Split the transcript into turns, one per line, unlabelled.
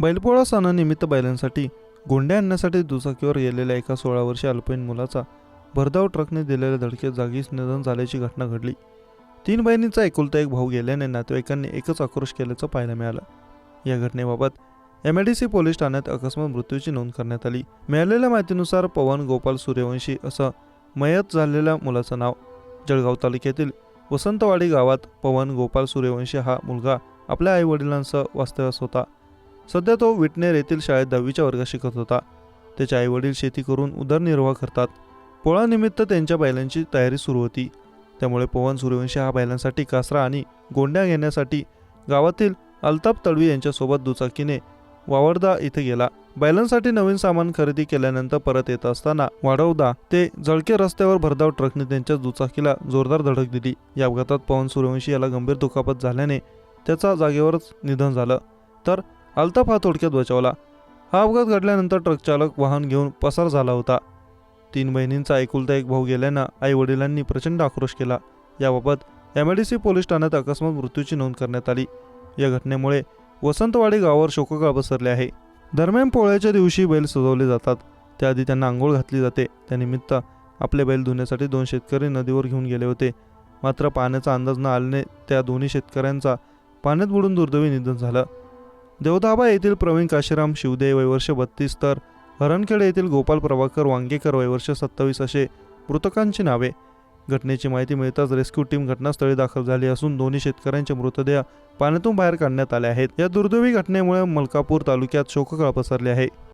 बैलपोळा सणानिमित्त बैलांसाठी गोंड्या आणण्यासाठी दुचाकीवर गेलेल्या एका सोळा वर्षीय अल्पवयीन मुलाचा भरधाव ट्रकने दिलेल्या धडकेत जागीच निधन झाल्याची घटना घडली. तीन बहिणींचा एकुलता एक भाऊ गेल्याने नातेवाईकांनी एकच आक्रोश केल्याचं पाहायला मिळालं. या घटनेबाबत M I D C police ठाण्यात अकस्मात मृत्यूची नोंद करण्यात आली. मिळालेल्या माहितीनुसार पवन गोपाल सूर्यवंशी असं मयत झालेल्या मुलाचं नाव जळगाव तालुक्यातील वसंतवाडी गावात पवन गोपाल सूर्यवंशी हा मुलगा आपल्या आईवडिलांसह वास्तव्यास होता. सध्या तो विटनेर येथील शाळेत दहावीच्या वर्गात शिकत होता. त्याचे आईवडील शेती करून उदरनिर्वाह करतात. पोळानिमित्त त्यांच्या बैलांची तयारी सुरू होती. त्यामुळे पवन सूर्यवंशी हा बैलांसाठी कासरा आणि गोंड्या घेण्यासाठी गावातील अल्ताफ तडवी यांच्यासोबत दुचाकीने वावरदा इथे गेला. बैलांसाठी नवीन सामान खरेदी केल्यानंतर परत येत असताना वाढवदा ते जळके रस्त्यावर भरधाव ट्रकने त्यांच्या दुचाकीला जोरदार धडक दिली. या अपघातात पवन सूर्यवंशी याला गंभीर दुखापत झाल्याने त्याचा जागेवरच निधन झालं. तर अल्ताफ हा थोडक्यात बचावला. हा अपघात घडल्यानंतर ट्रक चालक वाहन घेऊन पसार झाला होता. तीन बहिणींचा एकुलता एक भाऊ गेल्यानं आई वडिलांनी प्रचंड आक्रोश केला. याबाबत M I D C police ठाण्यात अकस्मात मृत्यूची नोंद करण्यात आली. या घटनेमुळे वसंतवाडी गावावर शोककाळ पसरले आहे. दरम्यान पोळ्याच्या दिवशी बैल सजवले जातात. त्याआधी त्यांना आंघोळ घातली जाते. त्यानिमित्त आपले बैल धुण्यासाठी दोन शेतकरी नदीवर घेऊन गेले होते. मात्र पाण्याचा अंदाज न आल्याने त्या दोन्ही शेतकऱ्यांचा पाण्यात बुडून दुर्दैवी निधन झालं. देवधाबा येथील प्रवीण काशीराम शिवदे वयवर्ष बत्तीस तर हरणखेडे येथील गोपाल प्रभाकर वांगेकर वयवर्ष सत्तावीस असे मृतकांची नावे. घटनेची माहिती मिळताच रेस्क्यू टीम घटनास्थळी दाखल झाली असून दोन्ही शेतकऱ्यांचे मृतदेह पाण्यातून बाहेर काढण्यात आले आहेत. या दुर्दैवी घटनेमुळे मलकापूर तालुक्यात शोककळा पसरली आहे.